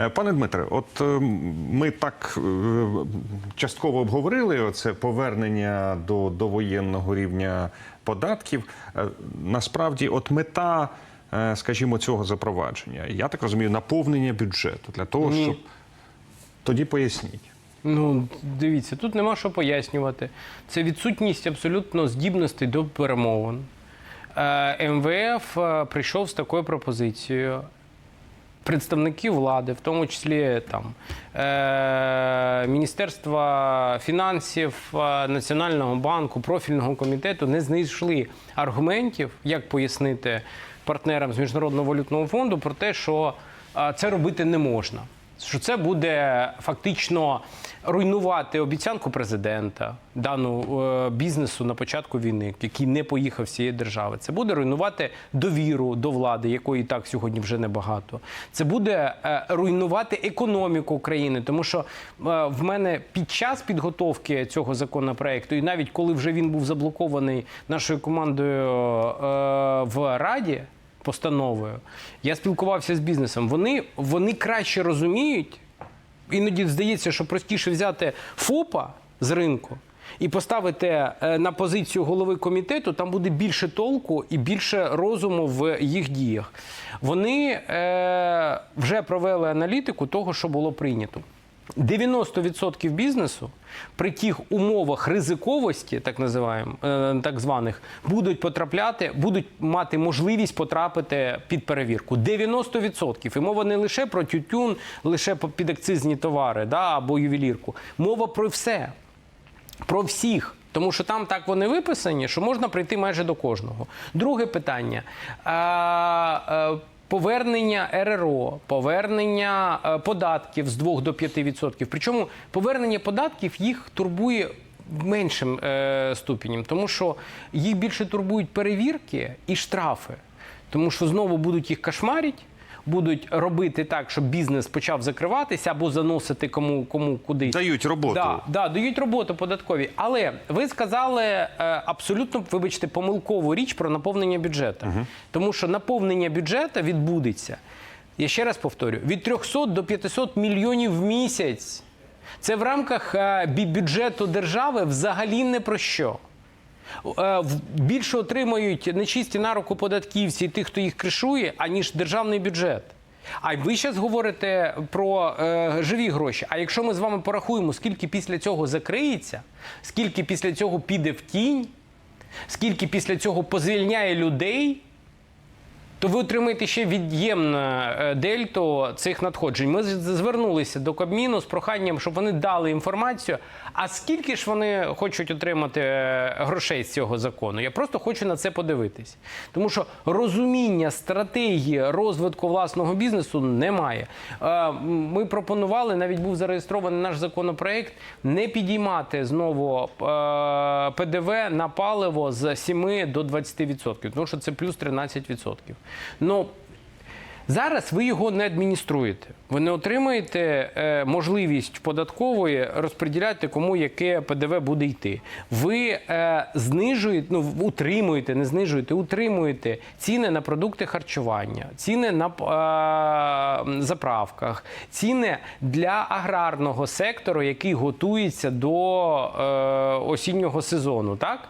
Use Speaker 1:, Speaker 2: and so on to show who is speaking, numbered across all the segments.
Speaker 1: Е, Пане Дмитре, от е, ми так е, частково обговорили оце повернення до довоєнного рівня податків. Насправді, от мета, скажімо, цього запровадження, я так розумію, наповнення бюджету для того,
Speaker 2: Ні.
Speaker 1: щоб тоді поясніть.
Speaker 2: Ну, дивіться, тут нема що пояснювати. Це відсутність абсолютно здібностей до перемовин. МВФ прийшов з такою пропозицією. Представники влади, в тому числі там е, Міністерства фінансів, е, Національного банку, профільного комітету не знайшли аргументів, як пояснити партнерам з Міжнародного валютного фонду про те, що е, це робити не можна. Що це буде фактично руйнувати обіцянку президента дану е, бізнесу на початку війни, який не поїхав з цієї держави. Це буде руйнувати довіру до влади, якої так сьогодні вже небагато. Це буде е, руйнувати економіку України, тому що е, в мене під час підготовки цього законопроекту, і навіть коли вже він був заблокований нашою командою в Раді постановою. Я спілкувався з бізнесом. Вони, вони краще розуміють. Іноді здається, що простіше взяти ФОПа з ринку і поставити е, на позицію голови комітету, там буде більше толку і більше розуму в їх діях. Вони е, вже провели аналітику того, що було прийнято. 90% бізнесу при тих умовах ризиковості, так називаємо, е, так званих, будуть потрапляти, будуть мати можливість потрапити під перевірку. 90%. І мова не лише про тютюн, лише по- підакцизні товари да, або ювелірку. Мова про все. Про всіх. Тому що там так вони виписані, що можна прийти майже до кожного. Друге питання. Повернення РРО, повернення е, податків з 2 до 5%. Причому повернення податків їх турбує меншим е, ступенем, тому що їх більше турбують перевірки і штрафи. Тому що знову будуть їх кошмарити, будуть робити так, щоб бізнес почав закриватися або заносити кому, кому кудись.
Speaker 1: Дають роботу.
Speaker 2: Да, да, дають роботу податкові. Але ви сказали е, абсолютно, вибачте, помилкову річ про наповнення бюджету. Тому що наповнення бюджету відбудеться. Я ще раз повторю: від 300 до 500 мільйонів в місяць. Це в рамках е, бюджету держави взагалі не про що. Е, Більше отримують нечисті на руку податківці тих, хто їх кришує, аніж державний бюджет. А ви зараз говорите про е, живі гроші. А якщо ми з вами порахуємо, скільки після цього закриється, скільки після цього піде в тінь, скільки після цього позвільняє людей, то ви отримаєте ще від'ємне е, дельту цих надходжень. Ми звернулися до Кабміну з проханням, щоб вони дали інформацію. А скільки ж вони хочуть отримати е, грошей з цього закону? Я просто хочу на це подивитись. Тому що розуміння стратегії розвитку власного бізнесу немає. Е, Ми пропонували, навіть був зареєстрований наш законопроект, не підіймати знову ПДВ на паливо з 7 до 20%, тому що це плюс 13%. Ну, Зараз ви його не адмініструєте. Ви не отримаєте е, можливість податкової розподіляти, кому яке ПДВ буде йти. Ви е, знижуєте, ну утримуєте, не знижуєте, утримуєте ціни на продукти харчування, ціни на е, заправках, ціни для аграрного сектору, який готується до осіннього сезону. Так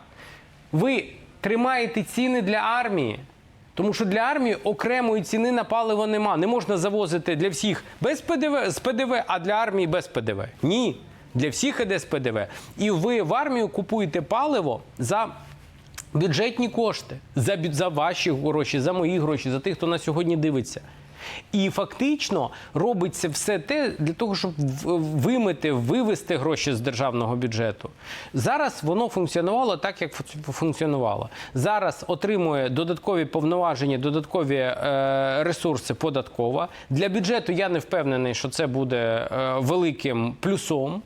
Speaker 2: ви тримаєте ціни для армії. Тому що для армії окремої ціни на паливо нема. Не можна завозити для всіх без ПДВ з ПДВ, а для армії без ПДВ. Ні. Для всіх іде з ПДВ. І ви в армію купуєте паливо за бюджетні кошти, за, за ваші гроші, за мої гроші, за тих, хто на сьогодні дивиться. І фактично робиться все те для того, щоб вимити, вивести гроші з державного бюджету. Зараз воно функціонувало так, як функціонувало. Зараз отримує додаткові повноваження, додаткові е, ресурси податкова. Для бюджету я не впевнений, що це буде е, великим плюсом.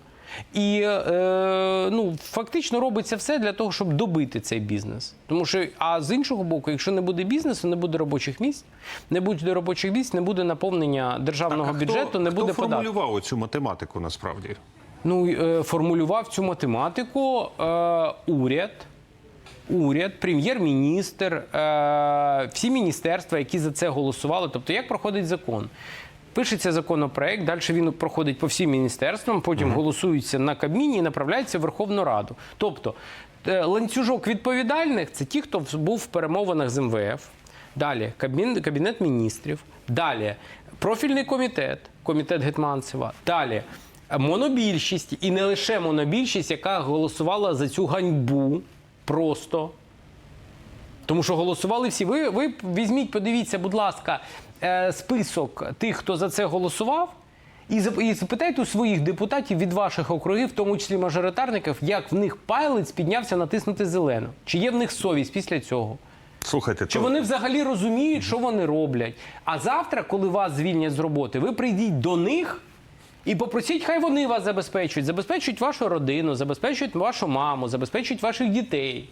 Speaker 2: І е, ну, фактично робиться все для того, щоб добити цей бізнес. Тому що, а з іншого боку, якщо не буде бізнесу, не буде робочих місць, не буде робочих місць, не буде наповнення державного
Speaker 1: а
Speaker 2: бюджету,
Speaker 1: хто,
Speaker 2: не
Speaker 1: хто
Speaker 2: буде податків.
Speaker 1: формулював цю математику насправді?
Speaker 2: Ну, е, формулював цю математику е, уряд. Уряд, прем'єр-міністр, е, всі міністерства, які за це голосували. Тобто, як проходить закон? Пишеться законопроект, далі він проходить по всім міністерствам, потім голосується на Кабміні і направляється в Верховну Раду. Тобто е, ланцюжок відповідальних це ті, хто був в перемовинах з МВФ. Далі Кабмін, Кабінет міністрів, далі профільний комітет, комітет Гетманцева, далі монобільшість, і не лише монобільшість, яка голосувала за цю ганьбу просто. Тому що голосували всі. Ви, ви візьміть, подивіться, будь ласка, е, список тих, хто за це голосував, і і запитайте у своїх депутатів від ваших округів, в тому числі мажоритарників, як в них палець піднявся натиснути зелену. Чи є в них совість після цього?
Speaker 1: Слухайте,
Speaker 2: Чи
Speaker 1: то-
Speaker 2: вони взагалі розуміють, що вони роблять? А завтра, коли вас звільнять з роботи, ви прийдіть до них і попросіть, хай вони вас забезпечують, забезпечують вашу родину, забезпечують вашу маму, забезпечують ваших дітей.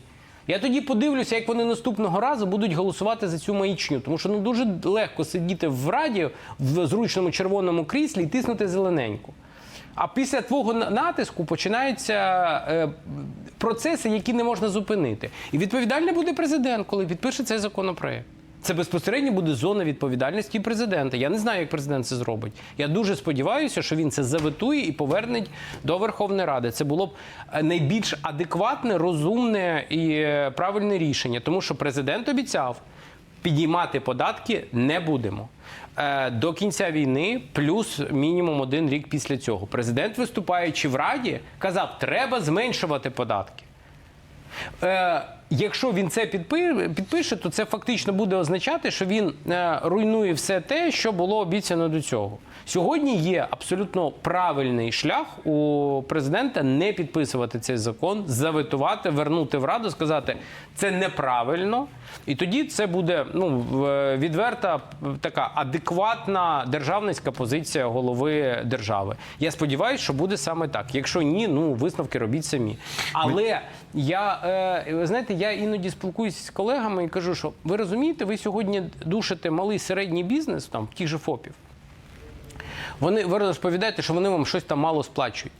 Speaker 2: Я тоді подивлюся, як вони наступного разу будуть голосувати за цю маячню. Тому що ну дуже легко сидіти в раді в зручному червоному кріслі і тиснути зелененьку. А після твого натиску починаються е, процеси, які не можна зупинити. І відповідальний буде президент, коли підпише цей законопроект. Це безпосередньо буде зона відповідальності президента. Я не знаю, як президент це зробить. Я дуже сподіваюся, що він це заветує і поверне до Верховної Ради. Це було б е, найбільш адекватне, розумне і е, правильне рішення, тому що президент обіцяв. Підіймати податки не будемо. Е, До кінця війни плюс мінімум один рік після цього. Президент, виступаючи в Раді, казав, треба зменшувати податки. Е, якщо він це підпи- підпише, то це фактично буде означати, що він е, руйнує все те, що було обіцяно до цього. Сьогодні є абсолютно правильний шлях у президента не підписувати цей закон, заветувати, вернути в раду, сказати це неправильно, і тоді це буде ну відверта така адекватна державницька позиція голови держави. Я сподіваюся, що буде саме так. Якщо ні, ну висновки робіть самі. Але я е, знаєте, я іноді спілкуюся з колегами і кажу, що ви розумієте, ви сьогодні душите малий середній бізнес, там тих же ФОПів. Вони ви розповідаєте, що вони вам щось там мало сплачують.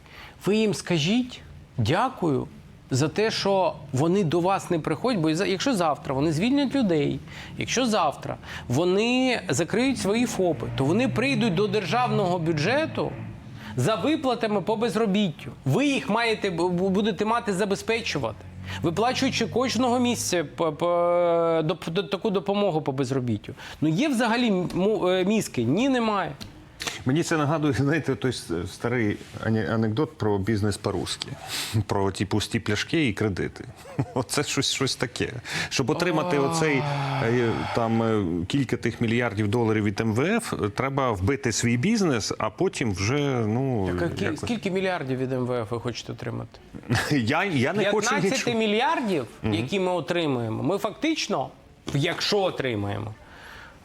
Speaker 2: Ви їм скажіть дякую за те, що вони до вас не приходять. Бо якщо завтра вони звільнять людей, якщо завтра вони закриють свої ФОПи, то вони прийдуть до державного бюджету. За виплатами по безробіттю. Ви їх маєте будете мати забезпечувати, виплачуючи кожного місця по, по, таку допомогу по безробіттю. Ну є взагалі е, мізки? Ні, немає.
Speaker 1: Мені це нагадує, знаєте, той старий анекдот про бізнес по-русски, про ті пусті пляшки і кредити. Оце щось, щось таке. Щоб отримати оцей е, там е, кілька тих мільярдів доларів від МВФ, е, треба вбити свій бізнес, а потім вже ну якось-
Speaker 2: скільки мільярдів від МВФ ви хочете отримати?
Speaker 1: я, я не хочу
Speaker 2: 15 мільярдів, які ми отримуємо, ми фактично, якщо отримаємо,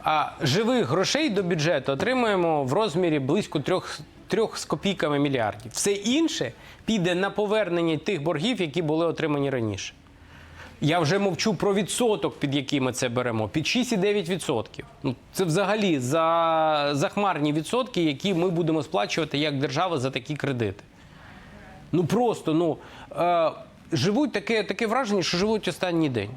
Speaker 2: а живих грошей до бюджету отримуємо в розмірі близько трьох. Трьох з копійками мільярдів. Все інше піде на повернення тих боргів, які були отримані раніше. Я вже мовчу про відсоток, під який ми це беремо, під 6,9%. Ну, це взагалі за захмарні відсотки, які ми будемо сплачувати як держава за такі кредити. Ну просто ну е, живуть таке, таке враження, що живуть останній день.